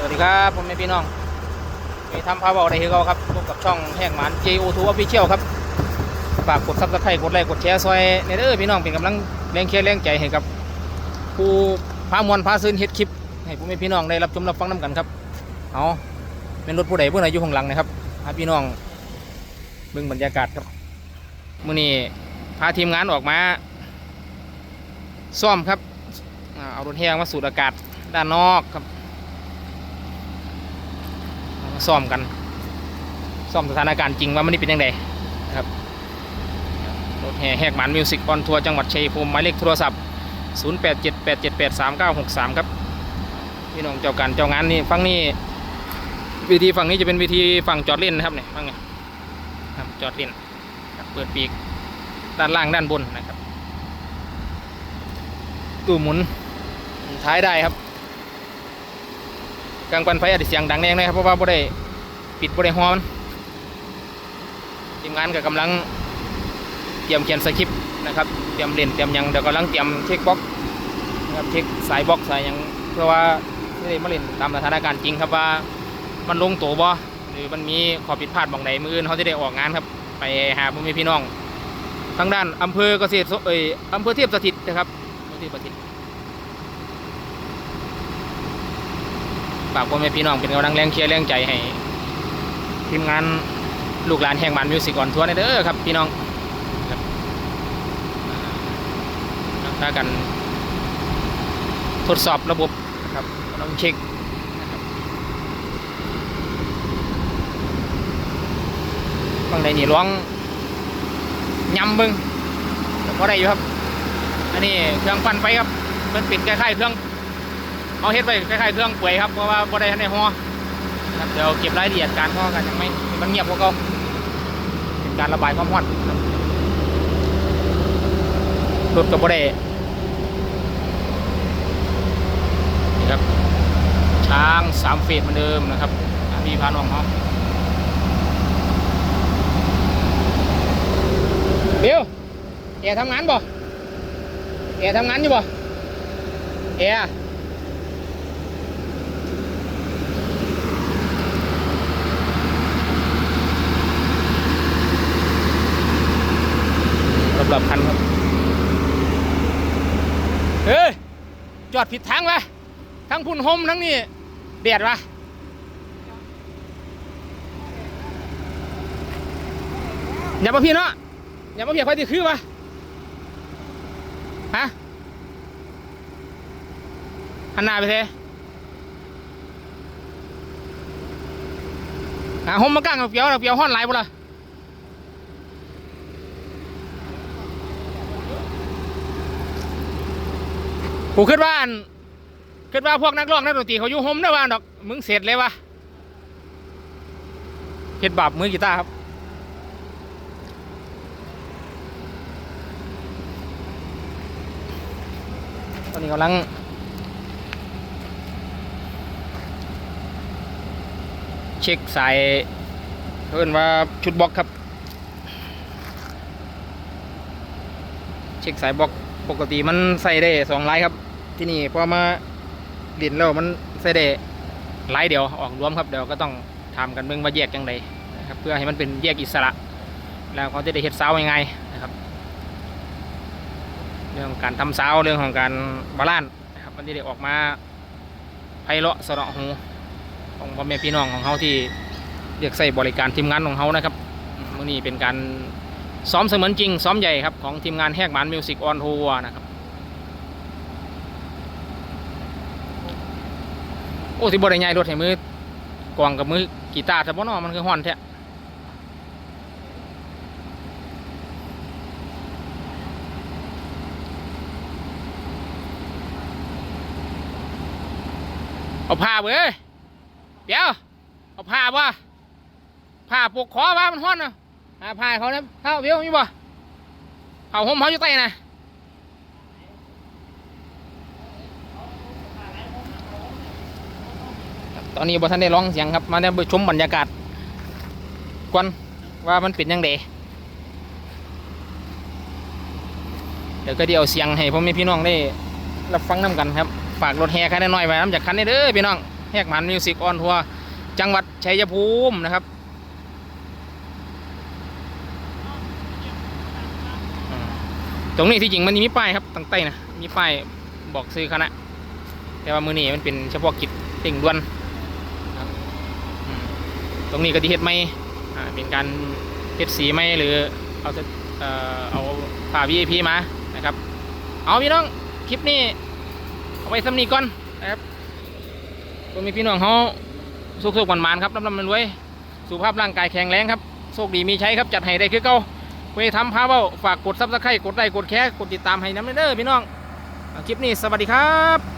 สวัสดีครับผมเป็นพี่น้องมีทำพาเบาได้คือเขาครับพบกับช่องแหกหมัน JO2 Official ครับฝากกดซับสไครต์กดไลค์กดแชร์ซอยในเด้อพี่น้องเป็นกำลังแรงเชียร์แรงใจให้กับ ผู้พามวลพาซื้นเฮ็ดคลิป ให้ผมเป็นพี่น้องได้รับชมรับฟังน้ำกันครับเอาเป็นรถผู้ใดผู้ใดอยู่ข้างหลังนะครับพาพี่น้องเบิ่งบรรยากาศครับมื้อนี้พาทีมงานออกมา ซ่อมครับเอารถแห้งมาสูดอากาศด้านนอกครับ ซ่อมกันซ่อมสถานการณ์จริงว่ามันนี่เป็นยังไงนะครับรถแห่แหกหมันมิวสิกออนทัวร์จังหวัดชัยภูมิหมายเลขโทรศัพท์ 0878783963 ครับพี่น้องเจ้าการเจ้างานนี่ฝั่งนี้วิธีฝั่งนี้จะเป็นวิธีฝั่งจอดเล่นนะครับเนี่ยฝั่งนี้ครับจอดเล่นเปิดปีกด้านล่างด้านบนนะครับตู้หมุนท้ายได้ครับ กลางปันไฟอาจจะเสียงดังแน่นะครับเพราะว่าบ่ได้ปิดบ่ได้ฮอนทีมงานก็กำลังเตรียมเขียนสคริปต์นะครับเตรียมเล่นเตรียมยังเดี๋ยวกำลังเตรียมเช็คบล็อกนะครับเช็คสายบล็อกสายยังเพื่อว่าที่ได้มาเล่นตามสถานการณ์จริงครับว่ามันลงตัวบ่หรือมันมีข้อผิดพลาดบางใดมืออื่นเขาจะได้ออกงานครับ ไปหาพ่อแม่พี่น้องทางด้านอำเภอเกษตรเอ้ยอำเภอเทียบสถิตนะครับอำเภอเทียบสถิต ฝากพ่อแม่พี่น้องเป็นกำลังแรงเชียร์แรงใจให้ทีมงานลูกหลานแห่งบ้านมิวสิกออนทัวร์ในเด้อครับพี่น้องครับถ้ากันทดสอบระบบนะครับลองเช็คนะครับางใดนี่ร้องยำบึงแต่พอได้อยู่ครับ อันนี้เครื่องปั่นไฟครับ มันปิดคล้ายๆเครื่อง เอาเฮ็ดไปคล้ายๆเครื่องป่วยครับเพราะว่าบ่ได้ทันได้ห่อครับเดี๋ยวเก็บรายละเอียดการห่อกันยังไม่มันเงียบกว่าเก่าเป็นการระบายความร้อนครับรถก็บ่ได้นี่ครับช้างสามเฟสเหมือนเดิมนะครับอ่าพี่พาน้องเขาเบลแอร์ทำงานบ่แอร์ทำงานอยู่บ่แอร์ สำหรับคันครับ เฮ้ย จอดผิดทางวะทั้งพุ่นห่มทั้งนี่เดียดวะอย่ามาพี่เนาะอย่ามาเพี่ค่อยตีคือวะฮะหันหน้าไปเทอะห่มมากางเอาเปียวเอาเปียวห้อนไหลบ่ล่ะ กูคิดว่าอันคิดว่าพวกนักร้องนักดนตรีเขาอยู่โฮมได้ว่าดอก มึงเสร็จเลยวะเฮ็ดบาปมือกีตาร์ครับ ตอนนี้กำลังเช็คสายเพิ่นว่าชุดบล็อกครับ เช็คสายบล็อกปกติมันใส่ได้สองไลายครับ ที่นี่พอมาด่นแล้วมันใส่ได้ลายเดียวออกรวมครับเดี๋ยวก็ต้องทำกันเมืองว่าแยกยังไงนะครับเพื่อให้มันเป็นแยกอิสระ แล้วเขาจะได้เฮ็ดซายังไงนะครับ เรื่องการทำซาเรื่องของการบาลานซ์นะครับมันจะได้ออกมาไพเราะสระหูของพ่อแม่พี่น้องของเขาที่เรียกใส่บริการทีมงานของเขานะครับมื่อนี้เป็นการซ้อมเสมือนจริงซ้อมใหญ่ครับของทีมงานแหกหมันมิวสิกออนทัวร์นะครับ โอ้ที่บริใหญ่รถให้มือกวางกับมือกีตาร์แต่บ่นอมันคือฮ้อนแท้เอาผ้าเว้ยเดี๋ยว เอาผ้าบ่ผ้าปกคอว่มันฮ้อนเนะหาพาเขาเนี่ยเท้าเบี้ยวมีบ่เขาห่มเขาอยู่ใต้นะ ตอนนี้บอท่านได้ร้องเสียงครับ มาได้ไปชมบรรยากาศก่อนว่ามันเป็นยังไงเดี๋ยวก็เดี๋ยวเสียงให้พ่อแม่พี่น้องได้รับฟังน้ำกันครับ ฝากรถแห่คันน้อยไว้น้ำจากคันนี้เด้อพี่น้องแหกหมันมิวสิกออนทัวร์จังหวัดชัยภูมินะครับตรงนี้ที่จริงมันมีป้ายครับตั้งใต้นะมีป้ายบอกซื้อคณะแต่ว่ามือนี้มันเป็นเฉพาะกิจเร่งด่วน ตรงนี้ก็ที่เฮ็ดไม่อ่าเป็นการเฮ็ดสีไม่หรือเอาจะเอ่อเอาผ่า VIP มานะครับ เอาพี่น้องคลิปนี้เอาไว้สำนีก่อนนะครับตัวมีพี่น้องเขาสุขๆหวานๆครับน้ำๆรวยสุขภาพร่างกายแข็งแรงครับโชคดีมีใช้ครับจัดให้ได้คือเก่าเวทำพาเบ้าฝากกดซับสไครต์กดไลค์กดแชร์กดติดตามให้น้ำเด้อพี่น้องคลิปนี้สวัสดีครับ